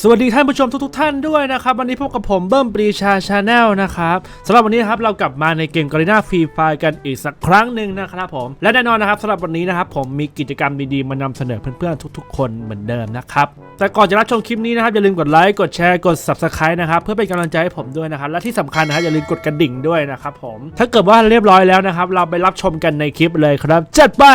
สวัสดีท่านผู้ชมทุกๆท่านด้วยนะครับ วันนี้พบกับผมเบิ้มปรีชาชาแนลนะครับสำหรับวันนี้ครับเรากลับมาในเกมกอริน่าฟรีไฟกันอีกสักครั้งหนึ่งนะครับผมและแน่นอนนะครับสำหรับวันนี้นะครับผมมีกิจกรรมดีๆมานำเสนอเพื่อนๆทุก ๆ คนเหมือนเดิมนะครับแต่ก่อนจะรับชมคลิปนี้นะครับอย่าลืมกดไลค์กดแชร์กด subscribe นะครับเพื่อเป็นกำลังใจให้ผมด้วยนะครับและที่สำคัญนะครับอย่าลืมกดกระดิ่งด้วยนะครับผมถ้าเกิดว่าเรียบร้อยแล้วนะครับเราไปรับชมกันในคลิปเลยครับจัดไป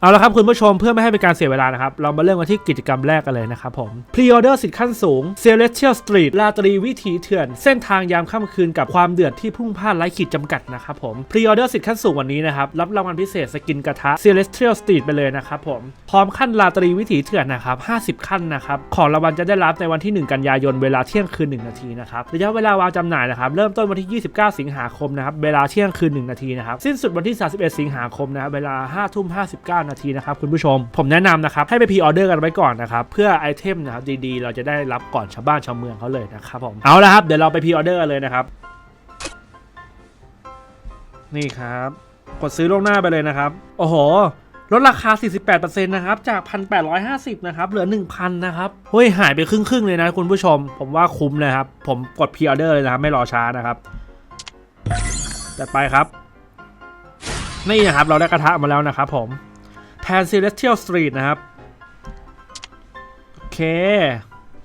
เอาละครับคุณผู้ชมเพื่อไม่ให้เป็นการเสียเวลานะครับ เรามาเริ่มกันที่กิจกรรมแรกกันเลยนะครับผมพรีออเดอร์สิทธิ์ขั้นสูง Celestial Street ลาตรีวิถีเถื่อน เส้นทางยามค่ำคืนกับความเดือดที่พุ่งพล่านไร้ขีดจำกัดนะครับผมพรีออเดอร์สิทธิ์ขั้นสูงวันนี้นะครับรับรางวัลพิเศษสกินกระทะ Celestial Street ไปเลยนะครับผมพร้อมขั้นลาตรีวิถีเถื่อนนะครับ50 ขั้นนะครับของรางวัลจะได้รับในวันที่ 1 กันยายนเวลาเที่ยงคืน 1 นาทีนะครับระยะเวลาวางจำหน่ายนะครับเริ่มต้นวันที่ 29 สิงหาคมนะครับเวลาเที่ยงคืน 1 นาทีนะครับสิ้นสุดวันที่ 31 สิงหาคมนะครับเวลา5ทุ่ม59นาทีนะครับคุณผู้ชม ผมแนะนำนะครับให้ไปพรีออเดอร์กันไว้ก่อนนะครับเพื่อไอเทมนะครับดีๆ เราจะได้รับก่อนชาวบ้านชาวเมืองเขาเลยนะครับผมเอาละครับเดี๋ยวเราไปพรีออเดอร์กันเลยนะครับนี่ครับ กดซื้อล่วงหน้าไปเลยนะครับ โอ้โหลดราคา 48%นะครับ จาก 1,850 นะครับ เหลือ 1,000 นะครับ เฮ้ย หายไปครึ่งๆ เลยนะคุณผู้ชม ผมว่าคุ้มเลยครับ ผมกดพ r ออเดอร์เลยนะครับ ไม่รอช้านะครับจัดไปครับ นี่นะครับ เราได้กระทะมาแล้วนะครับผม Pan Celestial Street นะครับ โอเค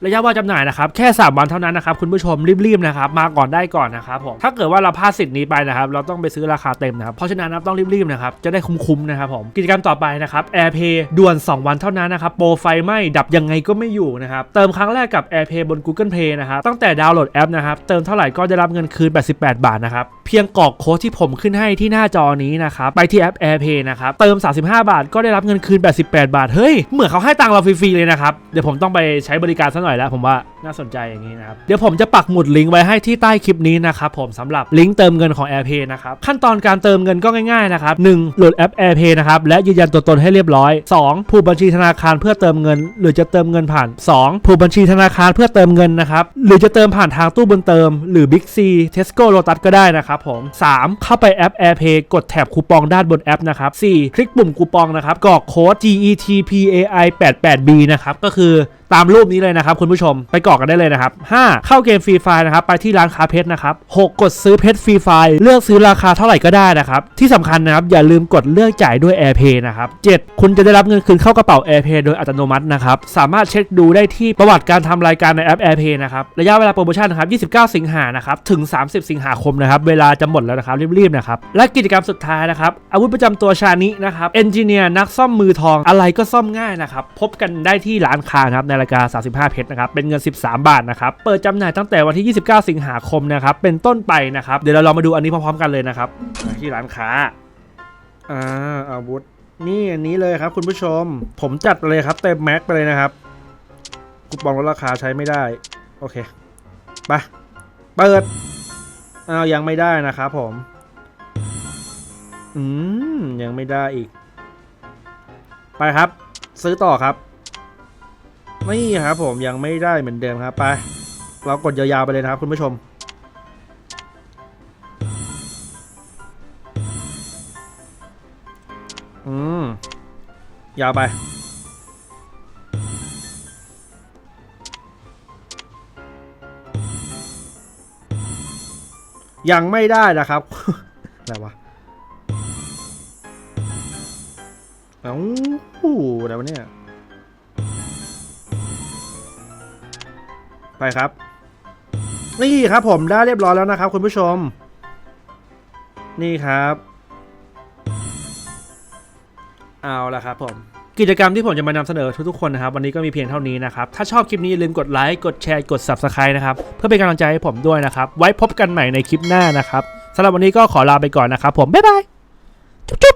ระยะเวลาจำหน่ายนะครับแค่ 3 วันเท่านั้นนะครับคุณผู้ชมรีบๆนะครับมาก่อนได้ก่อนนะครับผมถ้าเกิดว่าเราพลาดสิทธิ์นี้ไปนะครับเราต้องไปซื้อราคาเต็มนะครับเพราะฉะนั้นนะต้องรีบๆนะครับจะได้คุ้มๆนะครับผมกิจกรรมต่อไปนะครับ AirPay ด่วน 2 วันเท่านั้นนะครับโปรไฟไหม้ดับยังไงก็ไม่อยู่นะครับเติมครั้งแรกกับ AirPay บน Google Play นะครับตั้งแต่ดาวน์โหลดแอปนะครับเติมเท่าไหร่ก็ได้รับเงินคืน 88 บาทนะครับเพียงกรอกโค้ดที่ผมขึ้นให้ที่หน้าจอนี้นะครับไปที่แอป AirPay นะครับเติม 35 บาท ก็ได้รับเงินคืน 88 บาทเฮ้ยเหมือนเขาให้ตังเราฟรีๆเลยนะครับเดี๋ยวผมต้องไปใช้บริการสักหน่อยแล้วผมว่าน่าสนใจอย่างนี้นะครับ เดี๋ยวผมจะปักหมุดลิงก์ไว้ให้ที่ใต้คลิปนี้นะครับผมสำหรับลิงก์เติมเงินของ AirPay นะครับขั้นตอนการเติมเงินก็ง่ายๆนะครับ 1. โหลดแอป AirPay นะครับและยืนยันตัวตนให้เรียบร้อย 2. ผูกบัญชีธนาคารเพื่อเติมเงิน หรือจะเติมเงินผ่าน 2. ผูกบัญชีธนาคารเพื่อเติมเงินนะครับหรือจะเติมผ่านทางตู้บุญเติม หรือ Big C Tesco Lotus ก็ได้นะครับผม 3. เข้าไปแอป AirPay กดแถบคูปองด้านบนแอปนะครับ 4. คลิกปุ่มคูปองนะครับกรอกโค้ด GETPAI 88 B นะครับก็คือ ตามรูปนี้เลยนะครับคุณผู้ชมไปกรอกกันได้เลยนะครับ 5. เข้าเกมฟรีไฟล์นะครับไปที่ร้านค้าเพชรนะครับ 6. กดซื้อเพชรฟรีไฟล์เลือกซื้อราคาเท่าไหร่ก็ได้นะครับ ที่สำคัญนะครับอย่าลืมกดเลือกจ่ายด้วย AirPay นะครับ 7. คุณจะได้รับเงินคืนเข้ากระเป๋า AirPay โดยอัตโนมัตินะครับ สามารถเช็คดูได้ที่ประวัติการทำรายการในแอป AirPay นะครับ ระยะเวลาโปรโมชั่นนะครับ 29 สิงหานะครับถึง 30 สิงหาคมนะครับเวลาจะหมดแล้วนะครับรีบๆนะครับและกิจกรรมสุดท้ายนะครับอาวุธประจำตัวชานินะครับเอนจิเนียร์นักซ่อมมือทองอะไรก็ซ่อมง่ายนะครับพบกันได้ที่ร้านค้านะครับในรายกา35เพชรนะครับเป็นเงิน 13 บาทนะครับเปิดจำหน่ายตั้งแต่วันที่ 29 สิงหาคมนะครับเป็นต้นไปนะครับเดี๋ยวเราลองมาดูอันนี้พร้อมๆกันเลยนะครับที่ร้านค้าอ่าอาวุธนี่อันนี้เลยครับคุณผู้ชม ผมจัดไปเลยครับเต็มแม็กไปเลยนะครับคูปองลดราคาใช้ไม่ได้ โอเคไปเปิดอ้าวยังไม่ได้นะครับผม อืม ยังไม่ได้อีก ไปครับ ซื้อต่อครับ นี่ครับผมยังไม่ได้เหมือนเดิมครับไป เรากดยาวๆไปเลยนะครับคุณผู้ชม อืม ยาวไป ยังไม่ได้นะครับ อะไรวะเอ้าอะไรวะเนี่ย ไปครับ นี่ครับผมได้เรียบร้อยแล้วนะครับ คุณผู้ชม นี่ครับ เอาละครับผมกิจกรรมที่ผมจะมานำเสนอทุกๆคนนะครับ วันนี้ก็มีเพียงเท่านี้นะครับ ถ้าชอบคลิปนี้อย่าลืมกดไลค์กดแชร์กด Subscribe นะครับ เพื่อเป็นกำลังใจให้ผมด้วยนะครับ ไว้พบกันใหม่ในคลิปหน้านะครับสำหรับวันนี้ก็ขอลาไปก่อนนะครับ ผมบ๊ายบายจุ๊บ